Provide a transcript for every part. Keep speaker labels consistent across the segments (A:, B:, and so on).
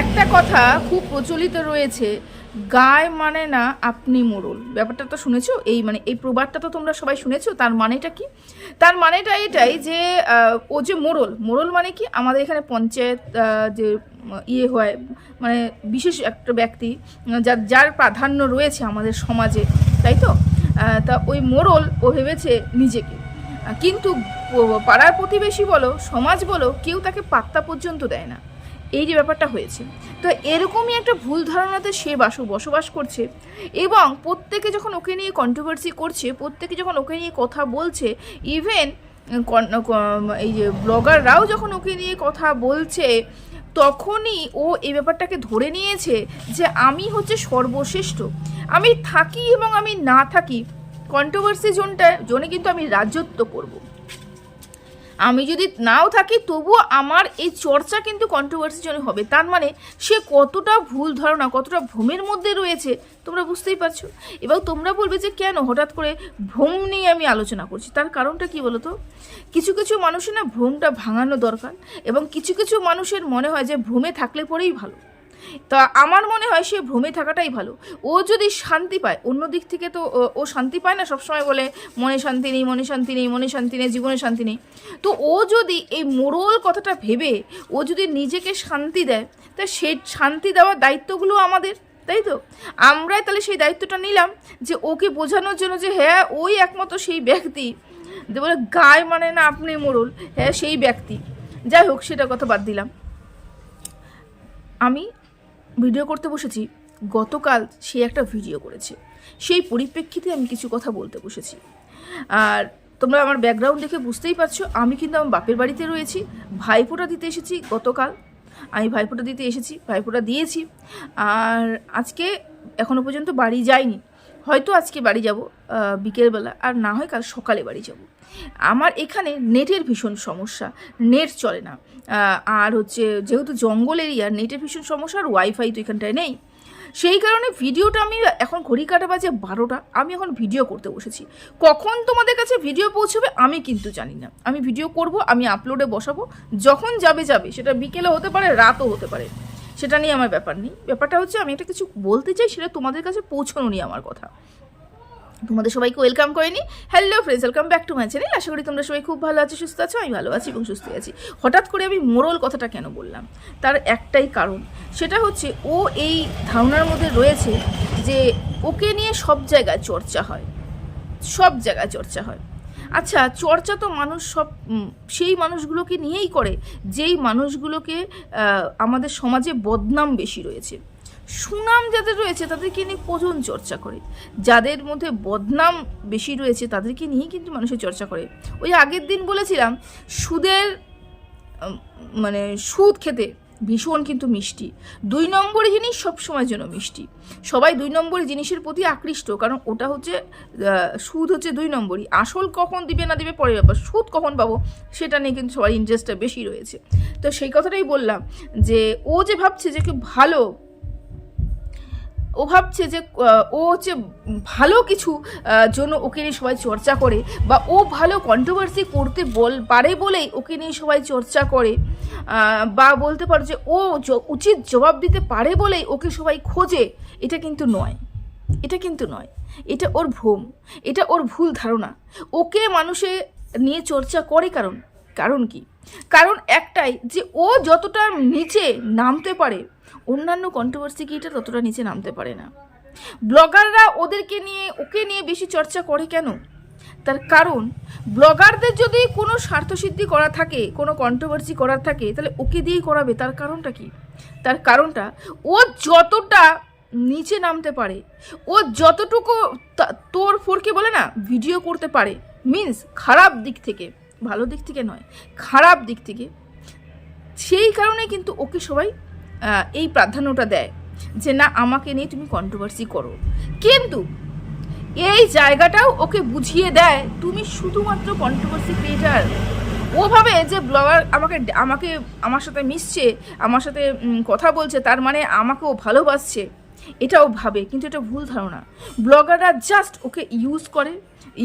A: একটা কথা খুব প্রচলিত রয়েছে, গায় মানে না আপনি মোড়ল। ব্যাপারটা তো শুনেছো? এই মানে এই প্রবাদটা তো তোমরা সবাই শুনেছো, তার মানেটা কি? তার মানেটা এটাই যে ও যে মোড়ল মোড়ল মানে কি? আমাদের এখানে পঞ্চায়েত যে ইয়ে হয় মানে বিশেষ একটা ব্যক্তি, যার যার প্রাধান্য রয়েছে আমাদের সমাজে, তাই তো? তা ওই মোড়ল, ও ভেবেছে নিজেকে। কিন্তু পাড়ার প্রতিবেশী বলো, সমাজ বলো, কেউ তাকে পাত্তা পর্যন্ত দেয় না। এই যে ব্যাপারটা হয়েছে। তো এরকমই একটা ভুল ধারণাতে সে বাস বসবাস করছে এবং প্রত্যেকে যখন ওকে নিয়ে কন্ট্রোভার্সি করছে, প্রত্যেকে যখন ওকে নিয়ে কথা বলছে ইভেন এই যে ব্লগাররাও যখন ওকে নিয়ে কথা বলছে, তখনই ও এই ব্যাপারটাকে ধরে নিয়েছে যে আমি হচ্ছে সর্বশ্রেষ্ঠ। আমি থাকি এবং আমি না থাকি। কন্ট্রোভার্সি জোনটা জোনে কিন্তু আমি রাজত্ব করব। আমি যদি নাও থাকি, তবুও আমার এই চর্চা কিন্তু কন্ট্রোভার্সি জন্য হবে। তার মানে সে কতটা ভুল ধারণা, কতটা ভ্রমের মধ্যে রয়েছে, তোমরা বুঝতেই পারছ? এবং তোমরা বলবে যে, কেন হঠাৎ করে ভ্রম নিয়ে আমি আলোচনা করছি? তার কারণটা কি বলো তো কিছু কিছু মানুষের না ভ্রমটা ভাঙানো দরকার, এবং কিছু কিছু মানুষের মনে হয় যে, ভ্রমে থাকলে পরেই ভালো। তা আমার মনে হয় সে ভ্রমে থাকাটাই ভালো। ও যদি শান্তি পায়, অন্য দিক থেকে তো ও- শান্তি পায় না সবসময় বলে, মনে শান্তি নেই, মনে শান্তি নেই, মনে শান্তি নেই, জীবনে শান্তি নেই। তো ও যদি এই মোড়ল কথাটা ভেবে, ও যদি নিজেকে শান্তি দেয়, তা সে শান্তি দেওয়ার দায়িত্বগুলো আমাদের, তাই তো? আমরাই তাহলে সেই দায়িত্বটা নিলাম যে ওকে বোঝানোর জন্য যে হ্যাঁ ওই একমাত্র সেই ব্যক্তি। যে বলে গায়ে মানে না, আপনি মোড়ল হ্যাঁ সেই ব্যক্তি। যাই হোক সেটা কথা বাদ দিলাম। আমি ভিডিও করতে বসেছি, গতকাল সে একটা ভিডিও করেছে। সেই পরিপ্রেক্ষিতে আমি কিছু কথা বলতে বসেছি। আর তোমরা আমার ব্যাকগ্রাউন্ড দেখে বুঝতেই পারছ, আমি কিন্তু আমার বাপের বাড়িতে রয়েছি, ভাইফোঁটা দিতে এসেছি গতকাল। আমি ভাইফোঁটা দিতে এসেছি, ভাইফোঁটা দিয়েছি। আর আজকে এখনও পর্যন্ত বাড়ি যাইনি। হয়তো আজকে বাড়ি যাব বিকেলবেলা, আর না হয় কাল সকালে বাড়ি যাব। আমার এখানে নেটের ভীষণ সমস্যা, নেট চলে না। আর হচ্ছে যেহেতু জঙ্গল এরিয়া, নেটের ভীষণ সমস্যা আর ওয়াইফাই তো এখানটায় নেই। সেই কারণে ভিডিওটা আমি এখন ঘড়ি কাটা বাজে বারোটা, আমি এখন ভিডিও করতে বসেছি। কখন তোমাদের কাছে ভিডিও পৌঁছবে আমি কিন্তু জানি না। আমি ভিডিও করব, আমি আপলোডে বসাবো, যখন যাবে যাবে, সেটা বিকেলে হতে পারে, রাতও হতে পারে। সেটা নিয়ে আমার ব্যাপার নেই। ব্যাপারটা হচ্ছে আমি একটা কিছু বলতে চাই, সেটা তোমাদের কাছে পৌঁছানো নিয়ে আমার কথা। তোমাদের সবাইকে ওয়েলকাম করে নি। Hello friends welcome back to my channel আশা করি তোমরা সবাই খুব ভালো আছো, সুস্থ আছো, আমি ভালো আছি এবং সুস্থ আছি। হঠাৎ করে আমি মোরল কথাটা কেন বললাম? তার একটাই কারণ, সেটা হচ্ছে ও এই ধারণার মধ্যে রয়েছে যে ওকে নিয়ে সব জায়গায় চর্চা হয়। সব জায়গায় চর্চা হয়। আচ্ছা চর্চা তো মানুষ সব সেই মানুষগুলোকে নিয়েই করে, যেই মানুষগুলোকে আমাদের সমাজে বদনাম বেশি রয়েছে। সুনাম যাদের রয়েছে, তাদেরকে নিয়ে কজন চর্চা করে? যাদের মধ্যে বদনাম বেশি রয়েছে, তাদেরকে নিয়েই কিন্তু মানুষের চর্চা করে। ওই আগের দিন বলেছিলাম, সুদের মানে সুদ খেতে ভীষণ কিন্তু মিষ্টি। দুই নম্বর জিনিস সবসময়ের জন্য মিষ্টি। সবাই দুই নম্বরী জিনিসের প্রতি আকৃষ্ট, কারণ ওটা হচ্ছে সুদ হচ্ছে দুই নম্বরই। আসল কখন দিবে না দিবে পরের ব্যাপার। সুদ কখন পাবো সেটা নিয়ে কিন্তু সবার ইন্টারেস্টটা বেশি রয়েছে। তো সেই কথাটাই বললাম যে, ও যে ভাবছে যে কি ভালো ও ভাবছে যে ও হচ্ছে ভালো কিছু জন্য ওকে নিয়ে সবাই চর্চা করে বা ও ভালো কন্ট্রোভার্সি করতে বল, পারে বলেই ওকে নিয়ে সবাই চর্চা করে। বা বলতে পারো যে, ও উচিত জবাব দিতে পারে বলেই ওকে সবাই খোঁজে, এটা কিন্তু নয়। এটা কিন্তু নয়। এটা ওর ভ্রম। এটা ওর ভুল ধারণা। ওকে মানুষে নিয়ে চর্চা করে কারণ কারণ কি? কারণ একটাই যে ও যতটা নিচে নামতে পারে অন্যান্য কন্ট্রোভার্সি কিটা ততটা নিচে নামতে পারে না। ব্লগাররা ওদেরকে নিয়ে, ওকে নিয়ে বেশি চর্চা করে কেন? তার কারণ ব্লগারদের যদি কোনো স্বার্থসিদ্ধি করা থাকে, কোনো কন্ট্রোভার্সি করার থাকে, তাহলে ওকে দিয়েই করাবে। তার কারণটা কি? তার কারণটা, ও যতটা নিচে নামতে পারে, ও যতটুকু তোর ফোরকে বলে না ভিডিও করতে পারে মিন্স খারাপ দিক থেকে, ভালো দিক থেকে নয়, খারাপ দিক থেকে, সেই কারণে কিন্তু ওকে সবাই এই প্রাধান্যটা দেয় যে, না, আমাকে নিয়ে তুমি কন্ট্রোভার্সি করো। কিন্তু এই জায়গাটাও ওকে বুঝিয়ে দেয়, তুমি শুধুমাত্র কন্ট্রোভার্সি ক্রিয়েটার ও ভাবে যে ব্লগার আমাকে আমাকে, আমার সাথে মিশছে, আমার সাথে কথা বলছে, তার মানে আমাকে ও ভালোবাসছে, এটাও ভাবে, কিন্তু এটা ভুল ধারণা। ব্লগাররা জাস্ট ওকে ইউজ করে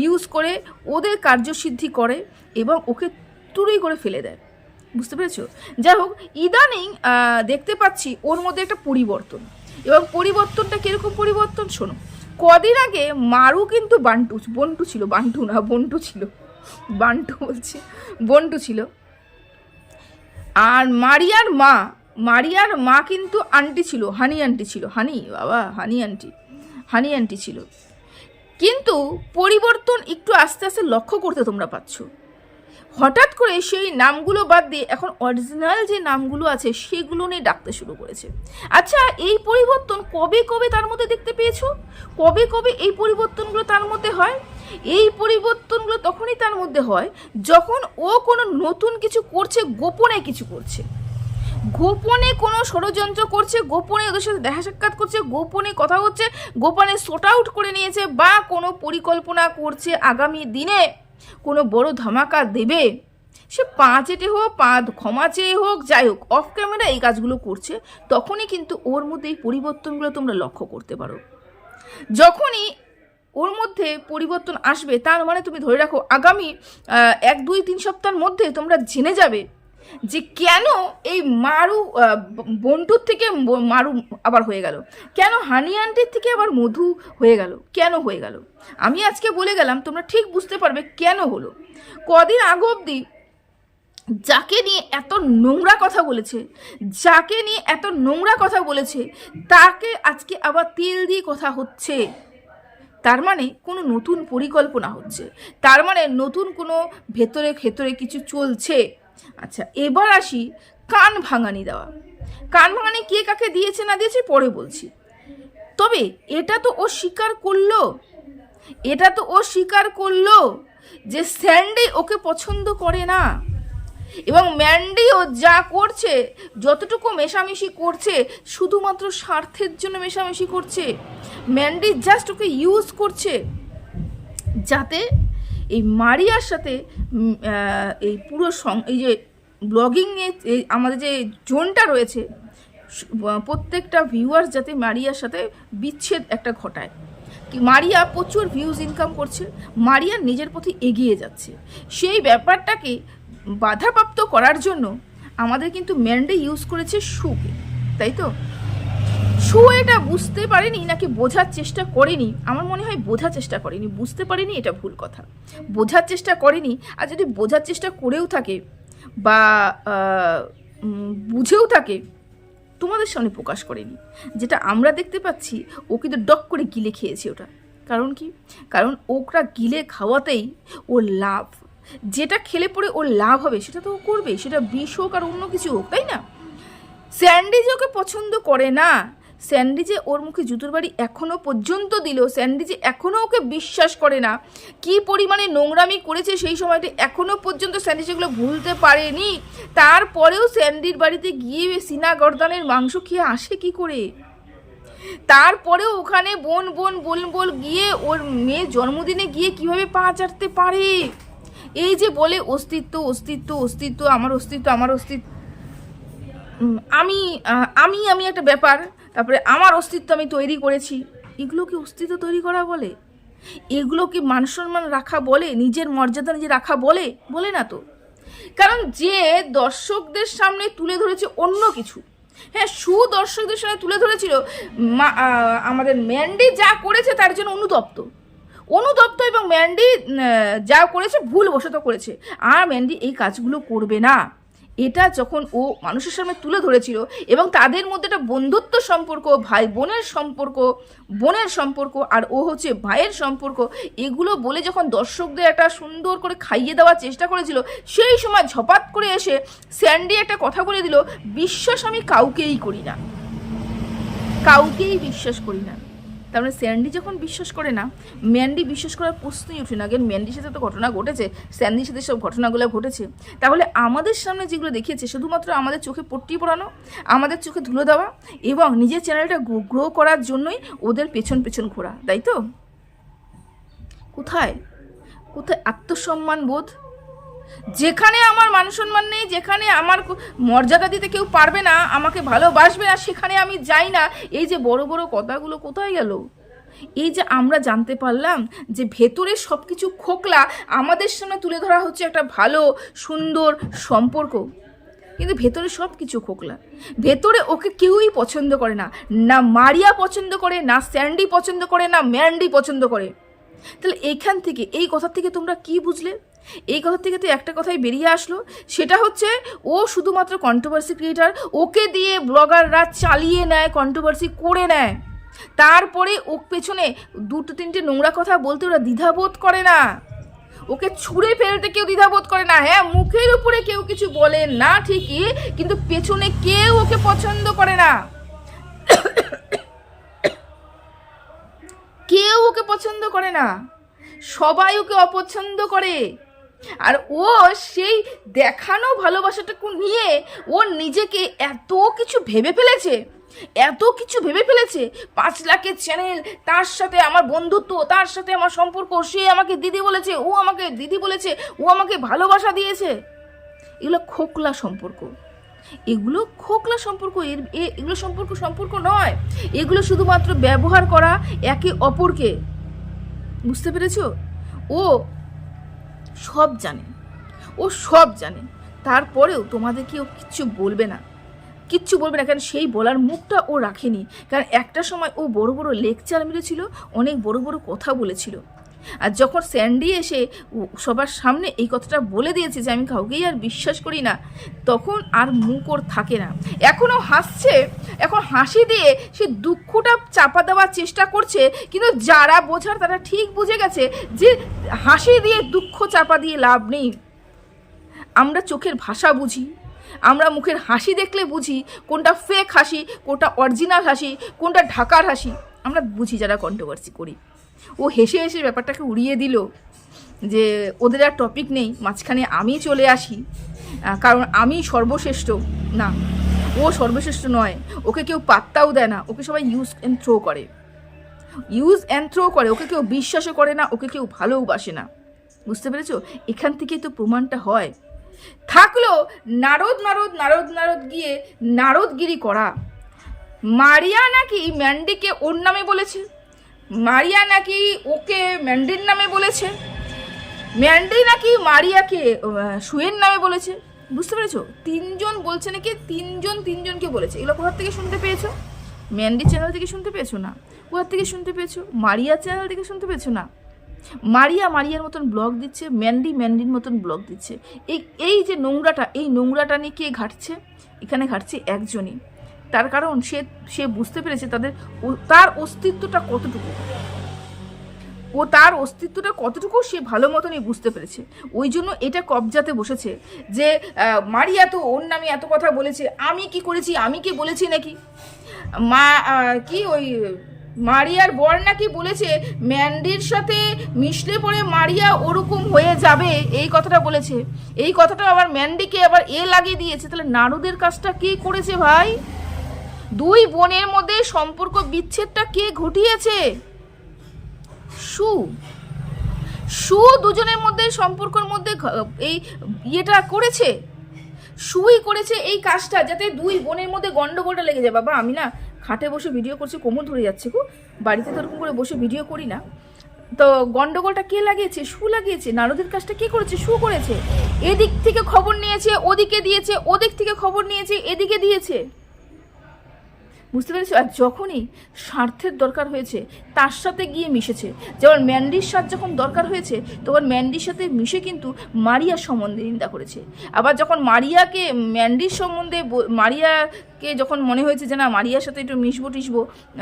A: ইউজ করে ওদের কার্যসিদ্ধি করে এবং ওকে তুড়ি করে ফেলে দেয়। বুঝতে পেরেছ? যাই হোক, ইদানিং দেখতে পাচ্ছি ওর মধ্যে একটা পরিবর্তন। এবং পরিবর্তনটা কীরকম পরিবর্তন? শোনো, কদিন আগে মারু কিন্তু বান্টু, বন্টু ছিল, বান্টু না, বন্টু ছিল। বান্টু বলছি, বন্টু ছিল। আর মারিয়ার মা মারিয়ার মা কিন্তু আন্টি ছিল, হানি আন্টি ছিল। হানি, বাবা, হানি আন্টি হানি আন্টি ছিল। কিন্তু পরিবর্তন একটু আস্তে আস্তে লক্ষ্য করতে তোমরা পাচ্ছ। হঠাৎ করে সেই নামগুলো বাদ দিয়ে এখন অরিজিনাল যে নামগুলো আছে, সেগুলো নিয়ে ডাকতে শুরু করেছে। আচ্ছা এই পরিবর্তন কবে কবে তার মধ্যে দেখতে পেয়েছ? কবে কবে এই পরিবর্তনগুলো তার মধ্যে হয়? এই পরিবর্তনগুলো তখনই তার মধ্যে হয় যখন ও কোনো নতুন কিছু করছে, গোপনে কিছু করছে। গোপনে কোনো ষড়যন্ত্র করছে, গোপনে ওদের সাথে দেখা সাক্ষাৎ করছে, গোপনে কথা হচ্ছে গোপনে শোট আউট করে নিয়েছে বা কোনো পরিকল্পনা করছে আগামী দিনে। কোনো বড় ধামাকা দেবে? সে পা চেটে হোক, পা ক্ষমা চেয়ে হোক, যাই হোক অফ ক্যামেরা এই কাজগুলো করছে, তখনই কিন্তু ওর মধ্যে এই পরিবর্তনগুলো তোমরা লক্ষ্য করতে পারো। যখনই ওর মধ্যে পরিবর্তন আসবে, তার মানে তুমি ধরে রাখো, আগামী এক, দুই, তিন সপ্তাহের মধ্যে তোমরা জেনে যাবে যে কেন এই মারু বন্টুর থেকে মারু আবার হয়ে গেল? কেন হানি আন্টির থেকে আবার মধু হয়ে গেল? কেন হয়ে গেল? আমি আজকে বলে গেলাম, তোমরা ঠিক বুঝতে পারবে কেন হলো। কদিন আগ অবধি যাকে নিয়ে এত নোংরা কথা বলেছে, যাকে নিয়ে এত নোংরা কথা বলেছে, তাকে আজকে আবার তেল দিয়ে কথা হচ্ছে। তার মানে কোনো নতুন পরিকল্পনা হচ্ছে। তার মানে নতুন কোনো ভেতরে ভেতরে কিছু চলছে। আচ্ছা এবার আসি কান ভাঙানি দেওয়া। কান ভাঙানি কে কাকে দিয়েছে না দিয়েছে পরে বলছি। তবে এটা তো ও স্বীকার করল, এটা তো ও স্বীকার করল যে স্যান্ডি ওকে পছন্দ করে না। এবং ম্যান্ডিও যা করছে, যতটুকু মেশামেশি করছে, শুধুমাত্র স্বার্থের জন্য মেশামেশি করছে, ম্যান্ডি জাস্ট ওকে ইউজ করছে, যাতে এই মারিয়ার সাথে এই পুরো সং এই যে ব্লগিং নিয়ে এই আমাদের যে জোনটা রয়েছে প্রত্যেকটা ভিউয়ার্স যাতে মারিয়ার সাথে বিচ্ছেদ একটা ঘটায়। কি মারিয়া প্রচুর ভিউজ ইনকাম করছে, মারিয়া নিজের প্রতি এগিয়ে যাচ্ছে। সেই ব্যাপারটাকে বাধাপ্রাপ্ত করার জন্য আমাদের কিন্তু ম্যান্ডে ইউজ করেছে সুকে, তাই তো? এটা বুঝতে পারেনি, নাকি বোঝার চেষ্টা করেনি। আমার মনে হয় বোঝার চেষ্টা করেনি, বুঝতে পারেনি এটা ভুল কথা। বোঝার চেষ্টা করেনি, আর যদি বোঝার চেষ্টা করেও থাকে বা বুঝেও থাকে, তোমাদের সামনে প্রকাশ করেনি। যেটা আমরা দেখতে পাচ্ছি, ও কিন্তু ডক করে গিলে খেয়েছে ওটা। কারণ কি? কারণ ওকরা গিলে খাওয়াতেই ওর লাভ। যেটা খেলে পরে ওর লাভ হবে, সেটা তো ও করবেই, সেটা বিষ হোক আর অন্য কিছু হোক, তাই না? স্যান্ডি যে ওকে পছন্দ করে না স্যান্ডি যে ওর মুখে জুতোর বাড়ি এখনও পর্যন্ত দিল, স্যান্ডি যে এখনও ওকে বিশ্বাস করে না। কি পরিমাণে নোংরামি করেছে সেই সময়টা এখনও পর্যন্ত স্যান্ডি সেগুলো ভুলতে পারেনি। তারপরেও স্যান্ডির বাড়িতে গিয়ে সিনা গর্দানের মাংস খেয়ে আসে কি করে? তারপরেও ওখানে বোন বোন বোন বল গিয়ে ওর মেয়ের জন্মদিনে গিয়ে কীভাবে পা চাটতে পারে? এই যে বলে, অস্তিত্ব অস্তিত্ব অস্তিত্ব, আমার অস্তিত্ব আমার অস্তিত্ব আমি আমি আমি একটা ব্যাপার তারপরে আমার অস্তিত্ব আমি তৈরি করেছি। এগুলো কি অস্তিত্ব তৈরি করা বলে? এগুলো কি মান সম্মান রাখা বলে? নিজের মর্যাদা নিজে রাখা বলে? বলে না তো। কারণ যে দর্শকদের সামনে তুলে ধরেছে অন্য কিছু। হ্যাঁ সুদর্শকদের সামনে তুলে ধরেছিল আমাদের ম্যান্ডি যা করেছে তার জন্য অনুতপ্ত। অনুতপ্ত এবং ম্যান্ডি যা করেছে ভুল ভুলবশত করেছে। আর ম্যান্ডি এই কাজগুলো করবে না। এটা যখন ও মানুষের সামনে তুলে ধরেছিল এবং তাদের মধ্যে একটা বন্ধুত্ব সম্পর্ক, ভাই বোনের সম্পর্ক বোনের সম্পর্ক আর ও হচ্ছে ভাইয়ের সম্পর্ক, এগুলো বলে যখন দর্শকদের একটা সুন্দর করে খাইয়ে দেওয়ার চেষ্টা করেছিল, সেই সময় ঝপাত করে এসে স্যান্ডি একটা কথা বলে দিল, বিশ্বাস আমি কাউকেই করি না। কাউকেই বিশ্বাস করি না। তার মানে স্যান্ডি যখন বিশ্বাস করে না, ম্যান্ডি বিশ্বাস করার প্রশ্নই উঠে না। কেন ম্যান্ডির সাথে তো ঘটনা ঘটেছে, স্যান্ডির সাথে সব ঘটনাগুলো ঘটেছে। তাহলে আমাদের সামনে যেগুলো দেখিয়েছে, শুধুমাত্র আমাদের চোখে পট্টি পড়ানো, আমাদের চোখে ধুলো দেওয়া এবং নিজের চ্যানেলটা গ্রো করার জন্যই ওদের পেছন পেছন ঘোরা, তাই তো? কোথায়? কোথায় আত্মসম্মান বোধ যেখানে আমার মান সম্মান নেই, যেখানে আমার মর্যাদা দিতে কেউ পারবে না, আমাকে ভালোবাসবে না, সেখানে আমি যাই না। এই যে বড় বড় কথাগুলো কোথায় গেল? এই যে আমরা জানতে পারলাম যে ভেতরে সব কিছু খোকলা, আমাদের সামনে তুলে ধরা হচ্ছে একটা ভালো, সুন্দর সম্পর্ক। কিন্তু ভেতরে সব কিছু খোকলা। ভেতরে ওকে কেউই পছন্দ করে না। না মারিয়া পছন্দ করে, না স্যান্ডি পছন্দ করে, না ম্যান্ডি পছন্দ করে। তাহলে এইখান থেকে, এই কথা থেকে তোমরা কি বুঝলে? এই কথা থেকে তো একটা কথাই বেরিয়ে আসলো। সেটা হচ্ছে, ও শুধুমাত্র কন্ট্রোভার্সি ক্রিয়েটার ওকে দিয়ে ব্লগাররা চালিয়ে নেয় কন্ট্রোভার্সি করে নেয়। তারপরে ও পেছনে দুটো তিনটে নোংরা কথা বলতে ওরা দ্বিধাবোধ করে না। ওকে ছুঁড়ে ফেলতে কেউ দ্বিধাবোধ করে না। হ্যাঁ মুখের উপরে কেউ কিছু বলে না ঠিকই, কিন্তু পেছনে কেউ ওকে পছন্দ করে না। কেউ ওকে পছন্দ করে না। সবাই ওকে অপছন্দ করে। আর ও সেই দেখানো ভালোবাসাটাকে নিয়ে ও নিজেকে এত কিছু ভেবে ফেলেছে, এত কিছু ভেবে ফেলেছে। পাঁচ লাখের চ্যানেল তার সাথে আমার বন্ধুত্ব, তার সাথে আমার সম্পর্ক, সে আমাকে দিদি বলেছে, ও আমাকে দিদি বলেছে, ও আমাকে ভালোবাসা দিয়েছে। এগুলো খোকলা সম্পর্ক। এগুলো খোকলা সম্পর্ক, এর এগুলো সম্পর্ক সম্পর্ক নয়। এগুলো শুধুমাত্র ব্যবহার করা একে অপরকে। বুঝতে পেরেছ? ও সব জানে। ও সব জানে। তারপরেও তোমাদেরকে ও কিচ্ছু বলবে না। কিচ্ছু বলবে না, কারণ সেই বলার মুখটা ও রাখেনি। কারণ একটা সময় ও বড় বড় লেকচার মেরেছিল, অনেক বড় বড় কথা বলেছিল। আর যখন স্যান্ডি এসে সবার সামনে এই কথাটা বলে দিয়েছে যে আমি কাউকেই আর বিশ্বাস করি না, তখন আর মুখ ওর থাকে না। এখনও হাসছে, এখন হাসি দিয়ে সে দুঃখটা চাপা দেওয়ার চেষ্টা করছে, কিন্তু যারা বোঝার তারা ঠিক বুঝে গেছে যে হাসি দিয়ে দুঃখ চাপা দিয়ে লাভ নেই। আমরা চোখের ভাষা বুঝি, আমরা মুখের হাসি দেখলে বুঝি কোনটা ফেক হাসি, কোনটা অরিজিনাল হাসি, কোনটা ঢাকার হাসি। আমরা বুঝি যারা কন্ট্রোভার্সি করি। ও হেসে হেসে ব্যাপারটাকে উড়িয়ে দিল যে ওদের আর টপিক নেই, মাঝখানে আমি চলে আসি। কারণ আমি সর্বশ্রেষ্ঠ। না, ও সর্বশ্রেষ্ঠ নয়। ওকে কেউ পাত্তাও দেয় না। ওকে সবাই ইউজ অ্যান্ড থ্রো করে। ইউজ অ্যান্ড থ্রো করে। ওকে কেউ বিশ্বাসও করে না। ওকে কেউ ভালোবাসে না। বুঝতে পেরেছ? এখান থেকেই তো প্রমাণটা হয়। থাকল নারদ নারদ নারদ নারদ গিয়ে নারদগিরি করা। মারিয়া নাকি ম্যান্ডিকে ওর নামে বলেছে? মারিয়া নাকি ওকে ম্যান্ডির নামে বলেছে? ম্যান্ডি নাকি মারিয়াকে সুয়ের নামে বলেছে? বুঝতে পেরেছ? তিনজন বলছে নাকি, তিনজন তিনজনকে বলেছে। এগুলো কোথার থেকে শুনতে পেয়েছ? ম্যান্ডি চ্যানেল থেকে শুনতে পেয়েছ না? কোথার থেকে শুনতে পেয়েছ? মারিয়া চ্যানেল থেকে শুনতে পেয়েছ না? মারিয়া মারিয়ার মতন ব্লগ দিচ্ছে, ম্যান্ডি ম্যান্ডির মতন ব্লগ দিচ্ছে। এই এই যে নোংরাটা, এই নোংরাটা নিয়ে কে ঘাটছে? এখানে ঘাটছে একজনই। তার কারণ সে সে বুঝতে পেরেছে তাদের তার অস্তিত্বটা কতটুকু। ও তার অস্তিত্বটা কতটুকু সে ভালো মতনই বুঝতে পেরেছে। ওই জন্য এটা কবজাতে বসেছে যে মারিয়া তো ওর নামে এত কথা বলেছে, আমি কি করেছি, আমি কি বলেছি নাকি? মা কি ওই মারিয়ার বর নাকি বলেছে, ম্যান্ডির সাথে মিশলে পরে মারিয়া ওরকম হয়ে যাবে, এই কথাটা বলেছে। এই কথাটা আবার ম্যান্ডিকে আবার এ লাগিয়ে দিয়েছে। তাহলে নারুদের কাজটা কে করেছে ভাই? দুই বোনের মধ্যে সম্পর্ক বিচ্ছেদটা কে ঘটিয়েছে? সু। সু দুজনের মধ্যে সম্পর্কের মধ্যে এই ইয়েটা করেছে? সুই করেছে এই কাজটা যাতে দুই বোনের মধ্যে গন্ডগোলটা লেগে যায়। বাবা, আমি না খাটে বসে ভিডিও করছি, কোমর ধরে যাচ্ছে গো। বাড়িতে তো করে বসে ভিডিও করি না। তো গন্ডগোলটা কে লাগিয়েছে? সু লাগিয়েছে। নারদের কাজটা কে করেছে? সু করেছে। এদিক থেকে খবর নিয়েছে, ওদিকে দিয়েছে, ওদিক থেকে খবর নিয়েছে, এদিকে দিয়েছে। বুঝতে পেরেছ? আর যখনই স্বার্থের দরকার হয়েছে তার সাথে গিয়ে মিশেছে। যেমন ম্যান্ডির স্বাদ যখন দরকার হয়েছে তখন ম্যান্ডির সাথে মিশে কিন্তু মারিয়ার সম্বন্ধে নিন্দা করেছে। আবার যখন মারিয়াকে ম্যান্ডির সম্বন্ধে মারিয়াকে যখন মনে হয়েছে যে না মারিয়ার সাথে একটু মিশবো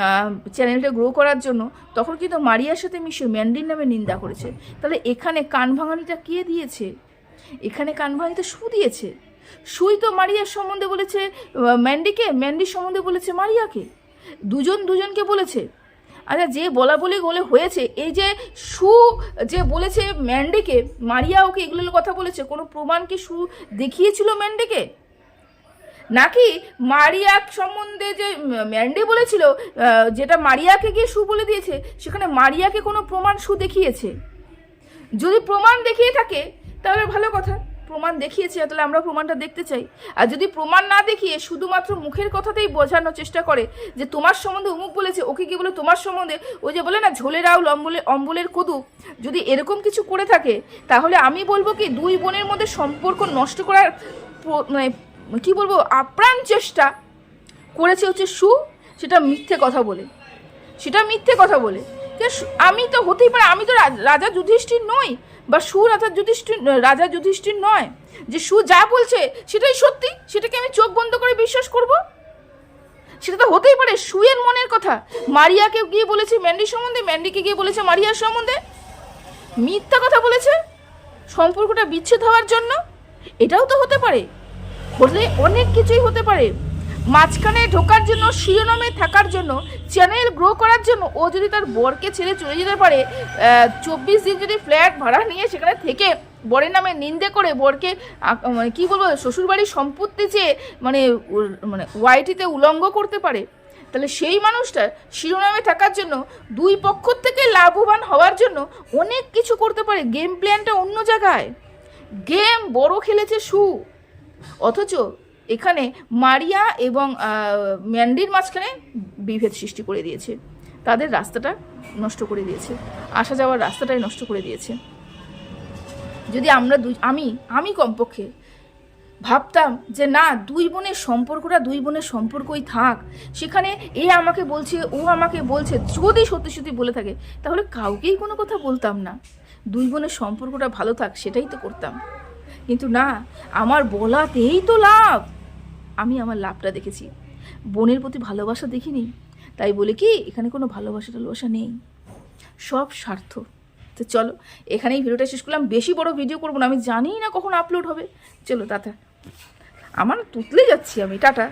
A: আহ, চ্যানেলটা গ্রো করার জন্য তখন কিন্তু মারিয়ার সাথে মিশে ম্যান্ডির নামে নিন্দা করেছে। তাহলে এখানে কান ভাঙানিটা কে দিয়েছে? এখানে কান ভাঙানিটা সু দিয়েছে। সুই তো মারিয়ার সম্বন্ধে বলেছে ম্যান্ডিকে? ম্যান্ডির সম্বন্ধে বলেছে মারিয়াকে। দুজন দুজনকে বলেছে। আচ্ছা যে বলা বলি বলে হয়েছে, এই যে সু যে বলেছে ম্যান্ডিকে, মারিয়া ওকে এগুলোর কথা বলেছে, কোনো প্রমাণ কি সু দেখিয়েছিল ম্যান্ডিকে? নাকি মারিয়া সম্বন্ধে যে ম্যান্ডি বলেছিল যেটা মারিয়াকে গিয়ে সু বলে দিয়েছে, সেখানে মারিয়াকে কোনো প্রমাণ সু দেখিয়েছে? যদি প্রমাণ দেখিয়ে থাকে, তাহলে ভালো কথা। প্রমাণ দেখিয়েছে, তাহলে আমরা প্রমাণটা দেখতে চাই। আর যদি প্রমাণ না দেখিয়ে শুধুমাত্র মুখের কথাতেই বোঝানোর চেষ্টা করে যে তোমার সম্বন্ধে অমুক বলেছে, ওকে কি বলে তোমার সম্বন্ধে, ওই যে বলে না, ঝোলের আউল, অম্বলে, অম্বলের কদু, যদি এরকম কিছু করে থাকে, তাহলে আমি বলব কি, দুই বোনের মধ্যে সম্পর্ক নষ্ট করার মানে কি বলব, আপ্রাণ চেষ্টা করেছে হচ্ছে সু, সেটা মিথ্যে কথা বলে। সেটা মিথ্যে কথা বলে। আমি তো হতেই পারে, আমি তো রাজা যুধিষ্ঠির নই। বা সু রাজা যুধিষ্ঠির রাজা যুধিষ্ঠির নয়। যে সু যা বলছে, সেটাই সত্যি? সেটাকে আমি চোখ বন্ধ করে বিশ্বাস করব? সেটা তো হতেই পারে, সুয়ের মনের কথা। মারিয়াকে গিয়ে বলেছে ম্যান্ডি সম্বন্ধে, ম্যান্ডিকে গিয়ে বলেছে মারিয়ার সম্বন্ধে। মিথ্যা কথা বলেছে? সম্পর্কটা বিচ্ছেদ হওয়ার জন্য? এটাও তো হতে পারে। হলে অনেক কিছুই হতে পারে। মাঝখানে ঢোকার জন্য, শিরোনামে থাকার জন্য চ্যানেল গ্রো করার জন্য ও যদি তার বরকে ছেড়ে চলে যেতে পারে চব্বিশ দিন যদি ফ্ল্যাট ভাড়া নিয়ে সেখানে থেকে বরের নামে নিন্দে করে বরকে মানে কী বলব, শ্বশুরবাড়ির সম্পত্তি চেয়ে মানে মানে ওয়াইটিতে উলঙ্গ করতে পারে, তাহলে সেই মানুষটা শিরোনামে থাকার জন্য, দুই পক্ষ থেকে লাভবান হওয়ার জন্য অনেক কিছু করতে পারে। গেম প্ল্যানটা অন্য জায়গায়। গেম বড় খেলেছে সু। অথচ এখানে মারিয়া এবং ম্যান্ডির মাঝখানে বিভেদ সৃষ্টি করে দিয়েছে। তাদের রাস্তাটা নষ্ট করে দিয়েছে। আসা যাওয়ার রাস্তাটাই নষ্ট করে দিয়েছে। যদি আমরা দুই, আমি আমি কমপক্ষে ভাবতাম যে না, দুই বোনের সম্পর্কটা দুই বোনের সম্পর্কই থাক, সেখানে এ আমাকে বলছে, ও আমাকে বলছে, যদি সত্যি সত্যি বলে থাকে, তাহলে কাউকেই কোনো কথা বলতাম না। দুই বোনের সম্পর্কটা ভালো থাক, সেটাই তো করতাম। কিন্তু না, আমার বলাতেই তো লাভ। আমি আমার লাভটা দেখেছি। বোনের প্রতি ভালোবাসা দেখিনি, তাই বলে কি এখানে কোনো ভালোবাসা টালোবাসা নেই। সব স্বার্থ। তো চলো, এখানেই ভিডিওটা শেষ করলাম। বেশি বড় ভিডিও করব না, আমি জানি না কখন আপলোড হবে। চলো, টাটা। আমার তুতলে যাচ্ছি আমি, টাটা।